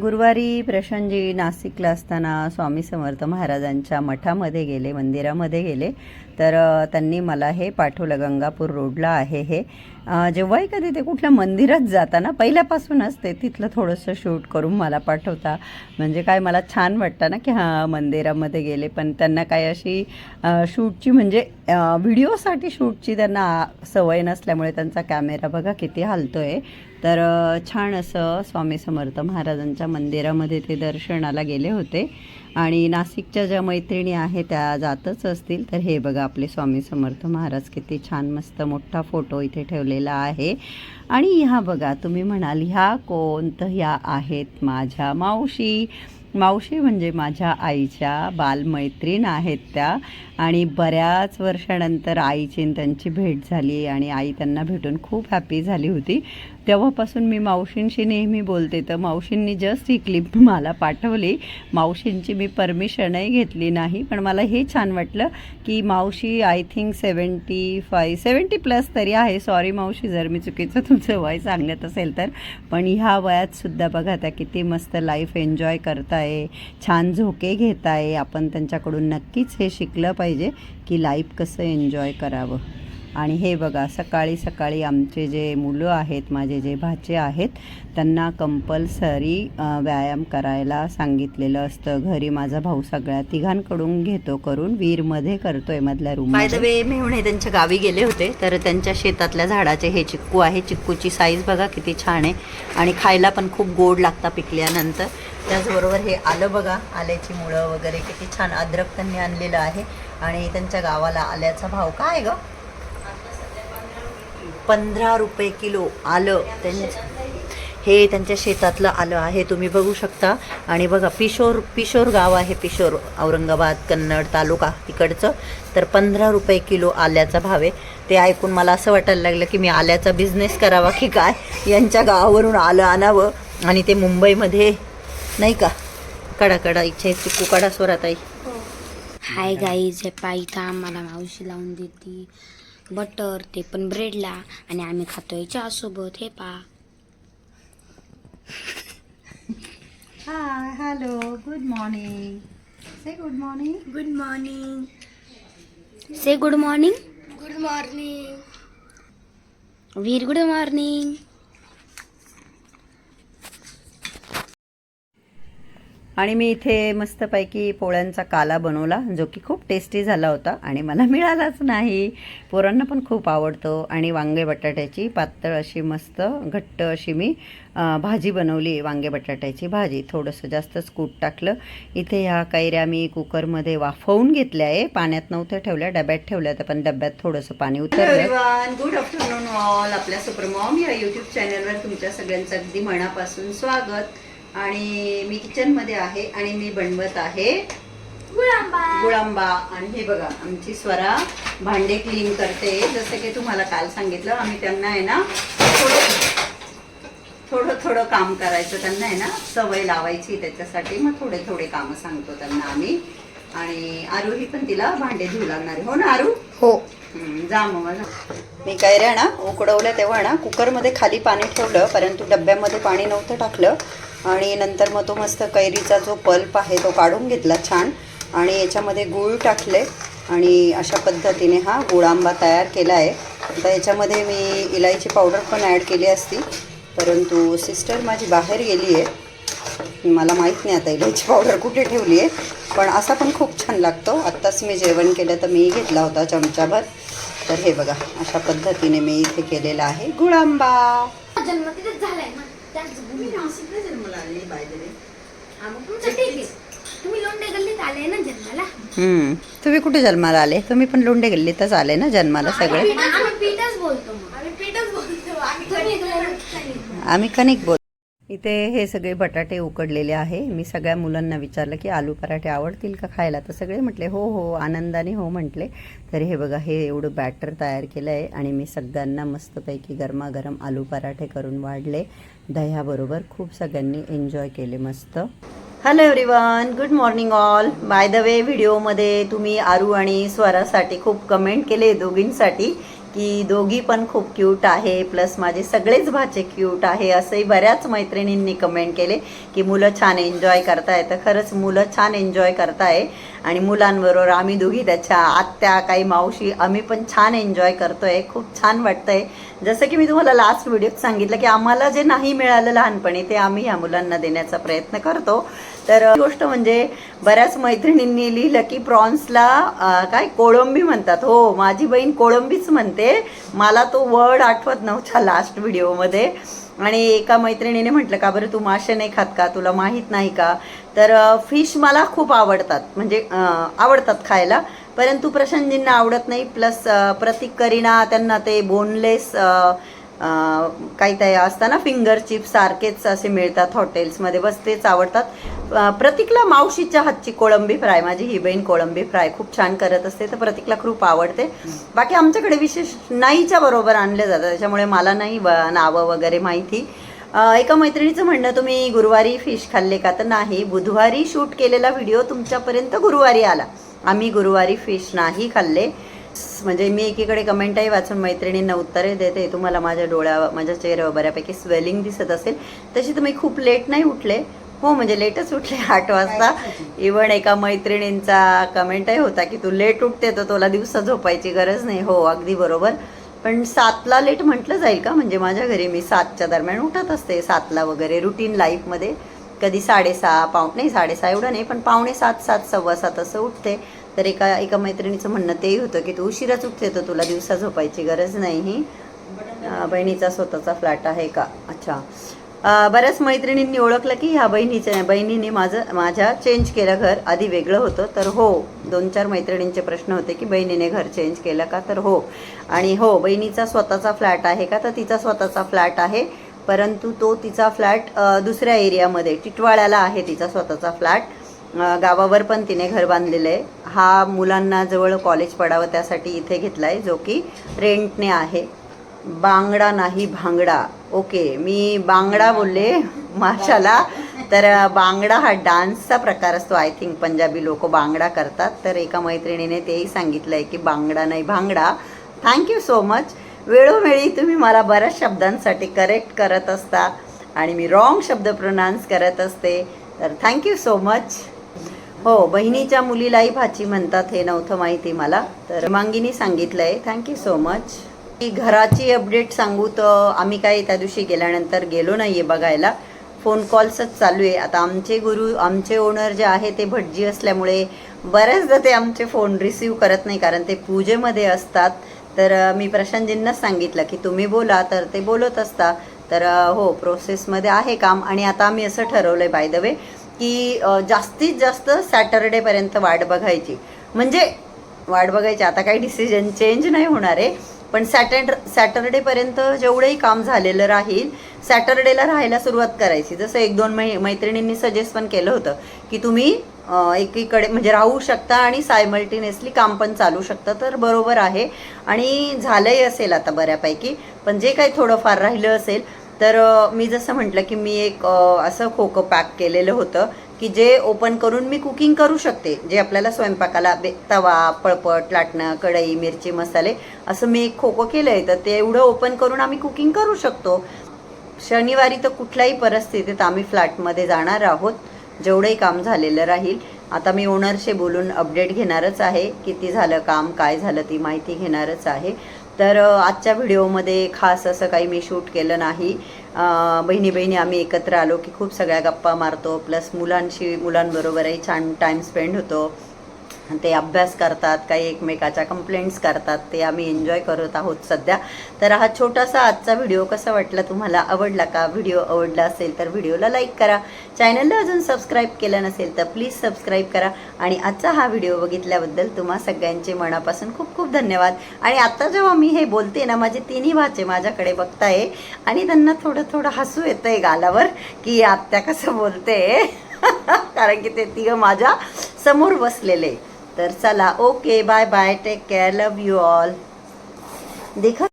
गुरुवारी प्रशांतजी नाशिकला असताना स्वामी समर्थ महाराजांच्या मठामध्ये गेले मंदिरामध्ये गेले. तर त्यांनी मला हे पाठवलं गंगापूर रोडला आहे हे. जेव्हाही कधी ते कुठल्या मंदिरात जाताना पहिल्यापासूनच ते तिथलं थोडंसं शूट करून मला पाठवता. म्हणजे काय मला छान वाटतं ना की हां मंदिरामध्ये गेले. पण त्यांना काय अशी शूटची म्हणजे व्हिडिओसाठी शूटची त्यांना सवय नसल्यामुळे त्यांचा कॅमेरा बघा किती हलतो आहे तर छान असं स्वामी समर्थ महाराजांच्या मंदिरामध्ये ते दर्शनाला गेले होते. आणि नाशिकच्या ज्या मैत्रिणी आहेत त्या जातच असतील. तर हे बघा आपले स्वामी समर्थ महाराज किती छान मस्त मोठा फोटो इथे ठेवलेला आहे. आणि ह्या बघा तुम्ही म्हणाल ह्या कोण तर ह्या आहेत माझ्या मावशी? मावशी म्हणजे माझ्या आईच्या बालमैत्रीण आहेत त्या. आणि बऱ्याच वर्षानंतर आईची त्यांची भेट झाली आणि आई त्यांना भेटून खूप हॅपी झाली होती. तेव्हापासून मी मावशींशी नेहमी बोलते. तर मावशींनी जस्ट ही क्लिप मला पाठवली. मावशींची मी परमिशनही घेतली नाही पण मला हे छान वाटलं की मावशी I think seventy five seventy plus तरी आहे. सॉरी मावशी जर मी चुकीचं तुमचं वय सांगत असेल तर. पण ह्या वयात सुद्धा बघा त्या किती मस्त लाईफ एन्जॉय करताय छान झोके घेताय. आपण त्यांच्याकडून नक्कीच हे शिकलं पाहिजे. पाहिजे की लाईफ कसं एन्जॉय करावं. आणि हे बघा सकाळी सकाळी आमचे जे मुलं आहेत माझे जे भाचे आहेत त्यांना कंपल्सरी व्यायाम करायला सांगितलेलं असतं. घरी माझा भाऊ सगळ्या तिघांकडून घेतो करून वीरमध्ये करतोय मधल्या रूम वे मेहुणे त्यांच्या गावी गेले होते तर त्यांच्या शेतातल्या झाडाचे हे चिक्कू आहे. चिक्कूची साईज बघा किती छान आहे. आणि खायला पण खूप गोड लागता पिकल्यानंतर. त्याचबरोबर हे आलं बघा आल्याची मुळं वगैरे किती छान अद्रक त्यांनी आणलेलं आहे. आणि त्यांच्या गावाला आल्याचा भाव काय ग? पंधरा रुपये किलो आलं त्यांचं हे त्यांच्या शेतातलं आलं आहे तुम्ही बघू शकता. आणि बघा पिशोर पिशोर गाव आहे पिशोर औरंगाबाद कन्नड तालुका तिकडचं तर पंधरा रुपये किलो आल्याचा भाव आहे. ते ऐकून मला असं वाटायला लागलं की मी आल्याचा बिझनेस करावा की काय? यांच्या गावावरून आलं आणावं. आणि ते मुंबईमध्ये नाही का? कडा कडा इच्छा आहे चिक्कू कडा स्वरात आई हाय हो. गाई जे पायथा आम्हाला मावशी लावून देते. बटर ते पण ब्रेडला आणि आम्ही खातोय चहा सोबत हे पा. Hi hello good morning say good morning good morning say good morning good morning Veer good morning आणि मी इथे मस्तपैकी पोळ्यांचा काला बनवला जो की खूप टेस्टी झाला होता आणि मला मिळालाच नाही. पोरांना पण खूप आवडतो आणि वांगे बटाट्याची पातळ अशी मस्त घट्ट अशी मी भाजी बनवली वांगे बटाट्याची भाजी. थोडंसं जास्तच कूट टाकलं. इथे ह्या कैऱ्या मी कुकरमध्ये वाफवून घेतल्या आहे. पाण्यात नव्हत्या ठेवल्या डब्यात ठेवल्या तर पण डब्यात थोडंसं पाणी उतरलं. गुड आफ्टरनून ऑल आपल्या सुपरमॉम या यूट्यूब चॅनलवर तुमच्या सगळ्यांचं अगदी मनापासून स्वागत. आणि मी किचनमध्ये आहे आणि मी बनवत आहे गुळांबा. आणि हे बघा आमची स्वरा भांडे क्लीन करते. जसं की तुम्हाला काल सांगितलं आम्ही त्यांना आहे ना थोडं थोडं थोडं काम करायचं. त्यांना आहे ना सवय लावायची त्याच्यासाठी. मग थोडे थोडे कामं सांगतो त्यांना आम्ही. आणि आरूही पण तिला भांडे धुवू लागणार आहे. हो ना आरू? हो. मी काय रे ना उकडवलं तेव्हा ना कुकरमध्ये खाली पाणी ठेवलं परंतु डब्यामध्ये पाणी नव्हतं टाकलं. आणि नंतर मग तो मस्त कैरीचा जो पल्प आहे तो काढून घेतला छान. आणि याच्यामध्ये गूळ टाकले. आणि अशा पद्धतीने हा गुळांबा तयार केला आहे. आता याच्यामध्ये मी इलायची पावडर पण ॲड केली असती. परंतु सिस्टर माझी बाहेर गेली आहे. मला माहीत नाही आता इलायची पावडर कुठे ठेवली आहे. पण असा पण खूप छान लागतो. आत्ताच मी जेवण केलं तर मी घेतला होता चमचाभर. तर हे बघा अशा पद्धतीने मी इथे केलेला आहे. गुळांबा. जन्म तिथेच झालाय ना. त्याच तुम्ही लोंढे गल्लीत आले ना जन्माला? हम्म. तुम्ही कुठे जन्माला आले? तुम्ही पण लोंढे गल्लीतच आले ना जन्माला सगळे? आम्ही पीठच बोलतो. मग आम्ही पीठच बोलतो. आम्ही आम्ही कणिक बोल इथे हे सगळे बटाटे उकडलेले आहे. मी सगळ्या मुलांना विचारलं की आलू पराठे आवडतील का खायला? तर सगळे म्हटले हो हो आनंदाने हो म्हटले. तर हे बघा हे एवढं बॅटर तयार केलं आहे आणि मी सगळ्यांना मस्तपैकी गरमागरम आलू पराठे करून वाढले. दह्याबरोबर खूप सगळ्यांनी एन्जॉय केले मस्त. Hello everyone good morning all by the way व्हिडिओमध्ये तुम्ही आरू आणि स्वरासाठी खूप कमेंट केले दोघींसाठी. की दोघी पण खूप क्यूट आहे प्लस माझे सगळेच भाचे क्यूट आहे असंही बऱ्याच मैत्रिणींनी कमेंट केले की मुलं छान एन्जॉय करताय. तर खरंच मुलं छान एन्जॉय करताय आणि मुलांबरोबर आम्ही दोघी त्याच्या आत्या काही मावशी आम्ही पण छान एन्जॉय करतोय. खूप छान वाटतंय. जसं की मी तुम्हाला लास्ट व्हिडिओत सांगितलं की आम्हाला जे नाही मिळालं लहानपणी ते आम्ही ह्या मुलांना देण्याचा प्रयत्न करतो. तर गोष्ट म्हणजे बऱ्याच मैत्रिणींनी लिहिलं की प्रॉन्सला काय कोळंबी म्हणतात. हो माझी बहीण कोळंबीच म्हणते. मला तो वर्ड आठवत नव्हता लास्ट व्हिडिओमध्ये आणि एका मैत्रिणीने म्हटलं का बरं तू मासे नाही खात का? तुला माहीत नाही का? तर फिश मला खूप आवडतात. म्हणजे आवडतात खायला. परंतु प्रशांतजींना आवडत नाही. प्लस प्रतीक करीना त्यांना ते बोनलेस काही ते असताना फिंगर चिप्स सारखेच असे मिळतात हॉटेल्समध्ये बस तेच आवडतात. प्रतीकला मावशीच्या हातची कोळंबी फ्राय माझी ही बहीण कोळंबी फ्राय खूप छान करत असते तर प्रतीकला खूप आवडते. बाकी आमच्याकडे विशेष नाहीच्या बरोबर आणले जातात त्याच्यामुळे मला नाही नावं वगैरे माहिती. एका मैत्रिणीचं म्हणणं तुम्ही गुरुवारी फिश खाल्ले का? तर नाही बुधवारी शूट केलेला व्हिडिओ तुमच्यापर्यंत गुरुवारी आला. आम्ही गुरुवारी फिश नाही खाल्ले. म्हणजे मी एकीकडे कमेंटही वाचून मैत्रिणींना उत्तरे देते तुम्हाला माझ्या डोळ्या माझ्या चेहऱ्यावर बऱ्यापैकी स्वेलिंग दिसत असेल. तशी तुम्ही खूप लेट नाही उठले हो म्हणजे लेटच उठले आठ वाजता. इवन एका मैत्रिणींचा कमेंटही होता की तू लेट उठते तर तुला दिवसा झोपायची गरज नाही. हो अगदी बरोबर. पण सातला लेट म्हटलं जाईल का? म्हणजे माझ्या घरी मी सातच्या दरम्यान उठत असते. सातला वगैरे रुटीन लाईफमध्ये कधी साडेसहा पाव नाही साडेसहा एवढं नाही पण पावणे सात सात सव्वा सात असं उठते. तर एका एका मैत्रिणीचं म्हणणं तेही होतं की तू उशिराच उठते तर तुला दिवसा झोपायची गरज नाही. ही बहिणीचा स्वतःचा फ्लॅट आहे का? अच्छा. बऱ्याच मैत्रिणींनी ओळखलं की ह्या बहिणीच्या बहिणीने माझं माझ्या चेंज केलं घर. आधी वेगळं होतं तर हो. दोन चार मैत्रिणींचे प्रश्न होते की बहिणीने घर चेंज केलं का? तर हो. आणि हो बहिणीचा स्वतःचा फ्लॅट आहे का? तर तिचा स्वतःचा फ्लॅट आहे. परंतु तो तिचा फ्लॅट दुसऱ्या एरियामध्ये टिटवाळ्याला आहे तिचा स्वतःचा फ्लॅट गावावर पण तिने घर बांधलेलं आहे. हा मुलांना जवळ कॉलेज पडावं त्यासाठी इथे घेतला आहे जो की रेंटने आहे. बांगडा नाही भांगडा. ओके मी बांगडा बोलले माशाला. तर बांगडा हा डान्सचा प्रकार असतो आय थिंक पंजाबी लोक बांगडा करतात. तर एका मैत्रिणीने तेही सांगितलं आहे की बांगडा नाही भांगडा. थँक्यू सो मच वेळोवेळी तुम्ही मला बऱ्याच शब्दांसाठी करेक्ट करत असता आणि मी रॉंग शब्द प्रोनाऊन्स करत असते. तर थँक्यू सो मच हो बहिणीच्या मुलीलाही भाची म्हणतात हे नव्हतं माहिती मला. तर मांगीनी आहे थँक्यू सो मच घराची अपडेट सांगू तर आम्ही काही त्या दिवशी गेल्यानंतर गेलो नाहीये बघायला. फोन कॉल्सच चालू आहे. आता आमचे गुरु आमचे ओनर जे आहे ते भटजी असल्यामुळे बऱ्याचदा ते आमचे फोन रिसीव करत नाही कारण ते पूजेमध्ये असतात. तर मी प्रशांतजींनाच सांगितलं की तुम्ही बोला तर ते बोलत असता. तर हो प्रोसेसमध्ये आहे काम आणि आता आम्ही असं ठरवलं आहे बाय द वे की जास्तीत जास्त सॅटरडेपर्यंत वाट बघायची. म्हणजे वाट बघायची. आता काही डिसिजन चेंज नाही होणार आहे. पण सॅटर्ड सॅटरडेपर्यंत जेवढंही काम झालेलं राहील सॅटरडेला राहायला सुरुवात करायची. जसं एक दोन मै मैत्रिणींनी सजेस्ट पण केलं होतं की तुम्ही एकीकडे म्हणजे राहू शकता आणि सायमल्टेनियसली काम पण चालू शकतं तर बरोबर आहे. आणि झालंही असेल आता बऱ्यापैकी पण जे काही थोडंफार राहिलं असेल तर मी जसं म्हटलं की मी एक असं खोकं पॅक केलेलं होतं की जे ओपन करून मी कुकिंग करू शकते. जे आपल्याला स्वयंपाकाला बे तवा पळपट लाटणं कढई मिरची मसाले असं मी एक खोकं केलं आहे तर ते एवढं ओपन करून आम्ही कुकिंग करू शकतो. शनिवारी तर कुठल्याही परिस्थितीत आम्ही फ्लॅटमध्ये जाणार आहोत. जेवढंही काम झालेलं राहील. आता मी ओनरशी बोलून अपडेट घेणारच आहे. किती झालं काम काय झालं ती माहिती घेणारच आहे. तर आजच्या व्हिडिओमध्ये खास असं काही मी शूट केलं नाही. बहिणी बहिणी आम्ही एकत्र आलो की खूप सगळ्या गप्पा मारतो. प्लस मुलांशी मुलांबरोबरही छान टाईम स्पेंड होतो. ते अभ्यास करतात काही एकमेकाच्या कंप्लेंट्स करतात ते आम्ही एन्जॉय करत आहोत सध्या. तर हा छोटासा आजचा व्हिडिओ कसा वाटला तुम्हाला? आवडला का? व्हिडिओ आवडला असेल तर व्हिडिओला लाईक करा. चॅनलला अजून सबस्क्राईब केलं नसेल तर प्लीज सबस्क्राईब करा. आणि आजचा हा व्हिडिओ बघितल्याबद्दल तुम्हा सगळ्यांचे मनापासून खूप खूप धन्यवाद. आणि आत्ता जेव्हा मी हे बोलते ना माझे तिन्ही भाचे माझ्याकडे बघताय आणि त्यांना थोडं थोडं हसू येतंय गालावर की आत्या कसं बोलते. कारण की ते तिघं माझ्यासमोर बसलेले. तर चला okay bye bye take care love you all देखा